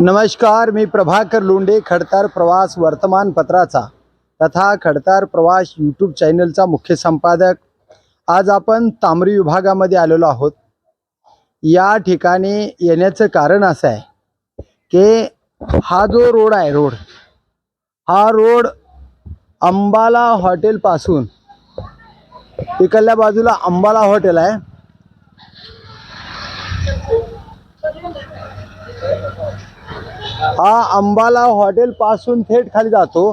नमस्कार मी प्रभाकर लोंढे खडतार प्रवास वर्तमानपत्राचा तथा खडतार प्रवास यूट्यूब चॅनलचा मुख्य संपादक. आज आपण तांबरी विभागामध्ये आलेलो आहोत. या ठिकाणी येण्याचं कारण असं आहे की हा जो रोड आहे रोड हा रोड अंबाला हॉटेलपासून इकडल्या बाजूला अंबाला हॉटेल आहे. हा अंबाला हॉटेल पासून थेट खाली जातो.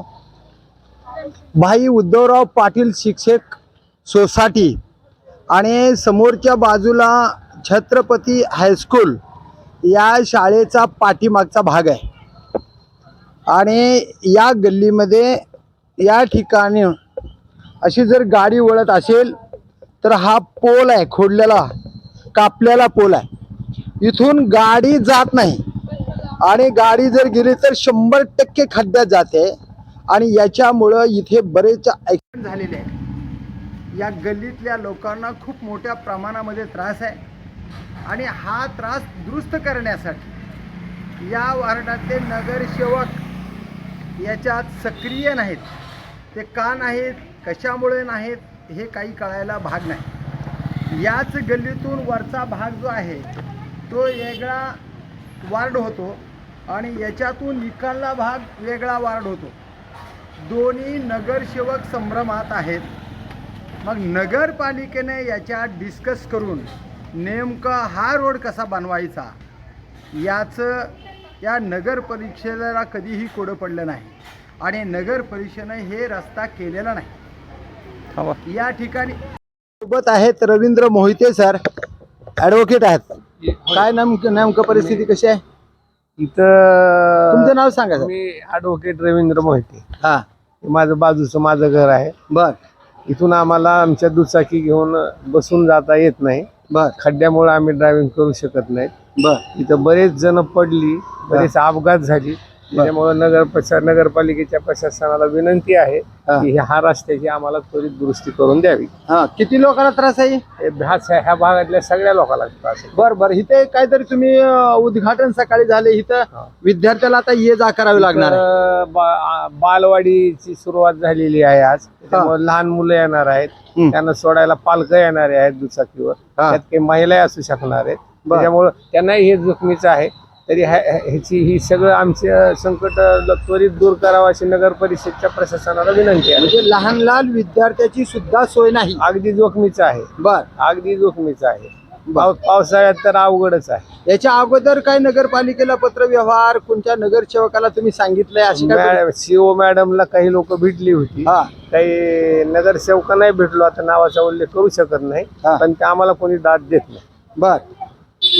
भाई उद्धवराव पाटील शिक्षक सोसायटी आणि समोरच्या बाजूला छत्रपती हायस्कूल या शाळेचा पाठीमागचा भाग आहे. आणि या गल्लीमध्ये या ठिकाणी अशी जर गाडी वळत असेल तर हा पोल आहे खोडलेला कापलेला पोल आहे. इथून गाडी जात नाही. आणि गाडी जर गेली तर शंभर टक्के खड्ड्यात जाते. आणि याच्यामुळं इथे बरेच ॲक्सिडेंट झालेले आहे या गल्लीतल्या लोकांना खूप मोठ्या प्रमाणामध्ये त्रास आहे. आणि हा त्रास दुरुस्त करण्यासाठी या वार्डातले नगरसेवक याच्यात सक्रिय नाहीत. ते का नाहीत कशामुळे नाहीत हे काही कळायला भाग नाही. याच गल्लीतून वरचा भाग जो आहे तो वेगळा वार्ड होतो. आणि याच्यातून निकालला भाग वेगळा वार्ड होतो. दोन्ही नगरसेवक संभ्रमात आहेत. मग नगरपालिकेने याच्यात डिस्कस करून नेमका हा रोड कसा बनवायचा? याचं या नगर परिषदेला कधीही कोडं पडलं नाही. आणि नगर परिषदेने हे रस्ता केलेला नाही. या ठिकाणी सोबत आहेत रवींद्र मोहिते सर. ॲडव्होकेट आहेत. काय नेमकं नेमकं परिस्थिती कशी आहे? तुमचं इथं नाव सांगा सर. मी ॲडव्होकेट रवींद्र मोहिते. हां. हे माझं बाजूचं माझं घर आहे. बर. इथून आम्हाला आमच्या दुचाकी घेऊन बसून जाता येत नाही. बर. खड्ड्यामुळे आम्ही ड्रायव्हिंग करू शकत नाही. बर. इथं बरेच जण पडली बरेच अपघात झाली. त्याच्यामुळे नगर प्रशा नगरपालिकेच्या प्रशासनाला विनंती आहे. की ह्या रस्त्याची आम्हाला त्वरित दुरुस्ती करून द्यावी. हा किती लोकांना त्रास आहे? हे आहे ह्या भागातल्या सगळ्या लोकांना त्रास आहे. बर बर. इथे काहीतरी तुम्ही अं, उद्घाटन सकाळी झाले इथं हा. विद्यार्थ्याला आता ये जा करावी लागणार आहे. तर बा- आ- बालवाडीची सुरुवात झालेली आहे आज. त्यामुळे लहान मुलं येणार आहेत. हम्म. त्यांना सोडायला पालक येणारे आहेत दुचाकीवर. हा. त्यात काही महिलाही असू शकणार आहेत. बर. त्याच्यामुळं त्यांनाही हे जोखमीचं आहे. तरी ह्या- ह्याची ही सगळं आमचे संकट त्वरित दूर करावं अशी नगर परिषदच्या प्रशासनाला विनंती आहे. म्हणजे लहान लहान विद्यार्थ्याची सुद्धा सोय नाही. अगदी जोखमीचं आहे. बर. अगदी जोखमीचं आहे. पाव- पावसाळ्यात तर अवघडच आहे. याच्या अगोदर काय नगरपालिकेला पत्र व्यवहार कोणत्या नगरसेवकाला तुम्ही सांगितलंय अशी काय सीओ मॅडमला काही लोक भेटली होती. हा. काही नगरसेवक नाही भेटलो आता नावाचा उल्लेख करू शकत नाही. हा. पण ते आम्हाला कोणी दाद देत नाही. बर.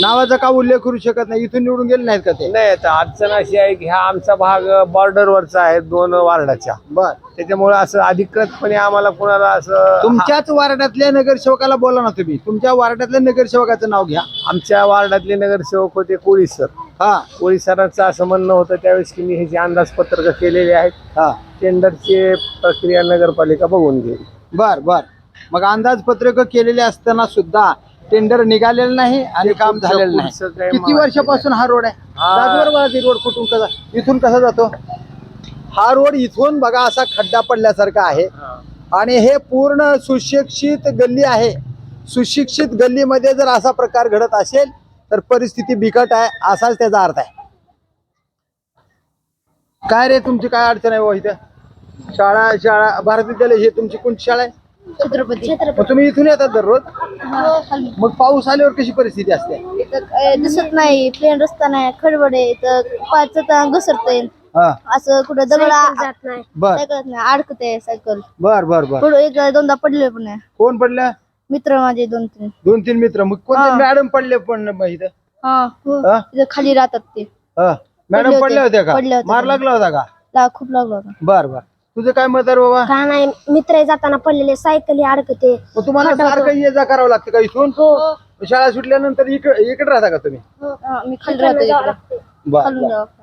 नावाचा का उल्लेख करू शकत नाही? इथून निवडून गेले नाहीत का ते? नाही आता अडचण अशी आहे की हा आमचा भाग बॉर्डरवरचा आहे दोन वार्डाच्या. बर. त्याच्यामुळे असं अधिकृतपणे आम्हाला कोणाला असं तुमच्याच वार्डातल्या नगरसेवकाला बोला ना तुम्ही. तुमच्या वार्डातल्या नगरसेवकाचं नाव घ्या. आमच्या वार्डातले नगरसेवक होते कोळी सर. हा. कोळी सरांचं असं म्हणणं होतं त्यावेळेस की मी ह्याची अंदाजपत्रक केलेले आहेत हा. टेंडरची प्रक्रिया नगरपालिका बघून घेईल. बर बर. मग अंदाजपत्रक केलेले असताना सुद्धा टेंडर निघालेलं नाही आणि काम झालेलं नाही. किती वर्षापासून हा रोड आहे? रोड कुठून कसा इथून कसा जातो? हा रोड इथून बघा असा खड्डा पडल्यासारखा आहे. आणि हे पूर्ण सुशिक्षित गल्ली आहे. सुशिक्षित गल्लीमध्ये जर असा प्रकार घडत असेल तर परिस्थिती बिकट आहे असाच त्याचा अर्थ आहे. काय रे तुमची काय अडचण आहे इथं? शाळा शाळा भारत विद्यालय हे तुमची कोणती शाळा आहे? छत्रपती. मग तुम्ही इथून येतात दररोज? मग पाऊस आल्यावर कशी परिस्थिती असते? इथं काय दिसत नाही प्लेन रस्ता नाही खडबड आहे इथं पाच घसरतय. हा. असं कुठं दगड जात नाही. बर. सायकल नाही अडकते सायकल. बर बर बर. पुढे एक दोनदा पडले पण आहे. कोण पडलं? मित्र माझे दोन तीन. दोन तीन मित्र. मग कोणते हा. मॅडम पडले पण मग इथं? हा हो. हा? इथं खाली राहतात ते. हा. मॅडम पडले पडल्या होते. होत्या का? पडले होते. मार लागला होता का? ला खूप लागला होता. बर बर. तुझं काय मत आहे रे बाबा? का नाही मित्र जाताना पडलेले सायकल अडकते. मग तुम्हाला सारखं ये जा करावं लागतं का इथून? शाळा सुटल्यानंतर इकडे इकडे राहता का तुम्ही? हा, मी खाली राहतो इकडं. बर खालून जावं लागतं.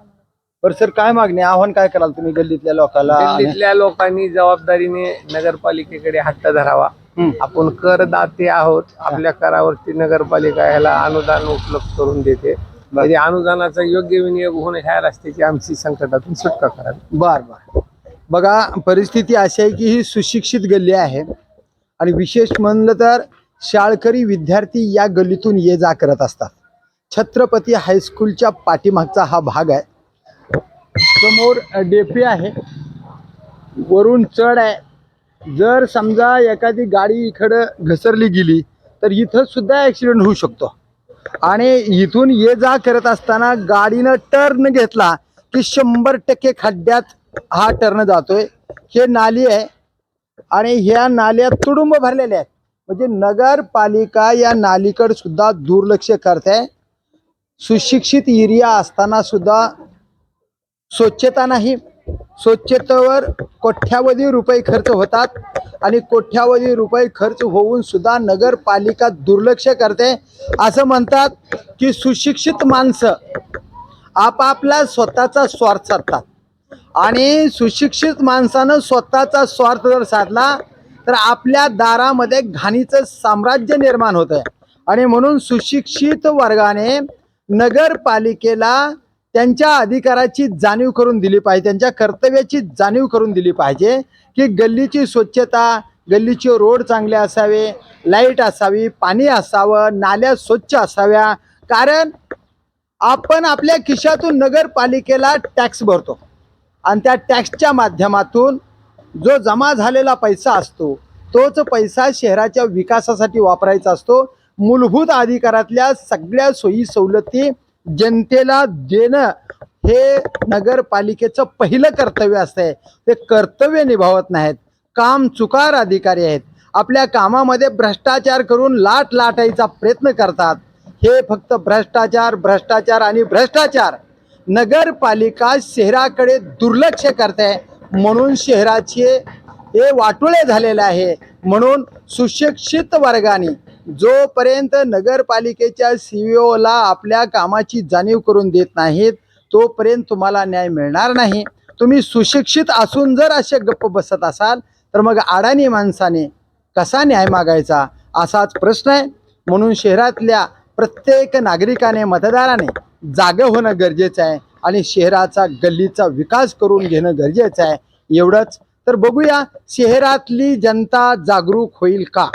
बर सर काय मागणी? आव्हान काय कराल तुम्ही गल्लीतल्या लोकांना दिल्लीतल्या लोकांनी जबाबदारीने नगरपालिकेकडे हट्ट धरावा. हम्म. आपण करदाते आहोत. आपल्या करावरती नगरपालिका ह्याला अनुदान उपलब्ध करून देते. तरी अनुदानाचा योग्य विनियोग होणं ह्या रस्त्याची आमची संकटातून सुटका करावी. बर बर. बघा परिस्थिती अशी आहे की ही सुशिक्षित गल्ली आहे. आणि विशेष म्हणलं तर शाळकरी विद्यार्थी या गल्लीतून ये जा करत असतात. छत्रपती हायस्कूलच्या पाठीमागचा हा भाग आहे. समोर डेपी आहे. वरून चढ आहे. जर समजा एखादी गाडी इकडं घसरली गेली तर इथं सुद्धा ॲक्सिडेंट होऊ शकतो. आणि इथून ये जा करत असताना गाडीनं टर्न घेतला की शंभर टक्के खड्ड्यात हा टर्न जातोय. हे नाली आहे आणि ह्या नाल्या तुडुंब भरलेल्या आहेत. म्हणजे नगरपालिका या नालीकडे सुद्धा दुर्लक्ष करते. सुशिक्षित एरिया असताना सुद्धा स्वच्छता नाही. स्वच्छतेवर कोट्यावधी रुपये खर्च होतात आणि कोट्यावधी रुपये खर्च होऊन सुद्धा नगरपालिका दुर्लक्ष करते. असं म्हणतात की सुशिक्षित माणसं आपापला स्वतःचा स्वार्थ साधतात. आणि सुशिक्षित माणसानं स्वतःचा स्वार्थ जर साधला तर आपल्या दारामध्ये घाणीचं साम्राज्य निर्माण होत आहे आणि म्हणून सुशिक्षित वर्गाने नगरपालिकेला त्यांच्या अधिकाराची जाणीव करून दिली पाहिजे त्यांच्या कर्तव्याची जाणीव करून दिली पाहिजे की गल्लीची स्वच्छता गल्लीचे रोड चांगले असावे लाइट असावी पाणी असावं नाल्या स्वच्छ असाव्या. कारण आपण आपल्या खिशातून नगरपालिकेला टॅक्स भरतो. आणि त्या टॅक्सच्या माध्यमातून जो जमा झालेला पैसा असतो तोच पैसा शहराच्या विकासासाठी वापरायचा असतो. मूलभूत अधिकारातल्या सगळ्या सोयी सवलती जनतेला देणं हे नगरपालिकेचं पहिलं कर्तव्य असतंय. ते कर्तव्य निभावत नाहीत. काम चुकार अधिकारी आहेत. आपल्या कामामध्ये भ्रष्टाचार करून लाट लाटायचा प्रयत्न करतात. हे फक्त भ्रष्टाचार भ्रष्टाचार आणि भ्रष्टाचार. नगरपालिका शहराकडे दुर्लक्ष करते. म्हणून शहराचे हे वाटोळे झालेले आहे. म्हणून सुशिक्षित वर्गाने जोपर्यंत नगरपालिकेच्या सी ओला आपल्या कामाची जाणीव करून देत नाहीत तोपर्यंत तुम्हाला न्याय मिळणार नाही. तुम्ही सुशिक्षित असून जर असे गप्प बसत असाल तर मग अडाणी माणसाने कसा न्याय मागायचा? असाच प्रश्न आहे. म्हणून शहरातल्या प्रत्येक नागरिकाने मतदाराने जागं होणं गरजेचं आहे आणि शहराचा गल्लीचा विकास करून घेणं गरजेचं आहे. एवढंच. तर बघूया शहरातली जनता जागरूक होईल का?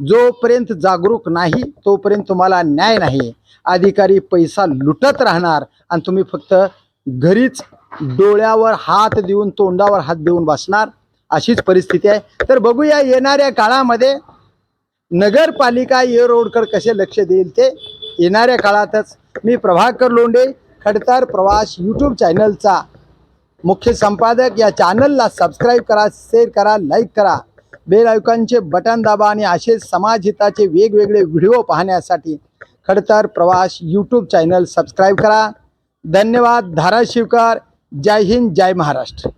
जोपर्यंत जागरूक नाही तोपर्यंत तुम्हाला न्याय नाही अधिकारी पैसा लुटत राहणार आणि तुम्ही फक्त घरीच डोळ्यावर हात देऊन तोंडावर हात देऊन बसणार अशीच परिस्थिती आहे. तर बघूया येणाऱ्या काळामध्ये नगरपालिका ये रोडकडे कसे लक्ष देईल ते? येणाऱ्या काळातच मी प्रभाकर लोंडे खडतर प्रवास यूट्यूब चॅनलचा मुख्य संपादक. या चॅनलला सबस्क्राईब करा शेअर करा लाईक करा. बेल आयकॉनचे बटन दाबा आणि असे समाजहिताचे वेगवेगळे व्हिडिओ पाहण्यासाठी खडतर प्रवास यूट्यूब चॅनल सबस्क्राईब करा. धन्यवाद. धाराशिवकर. जय हिंद. जय महाराष्ट्र.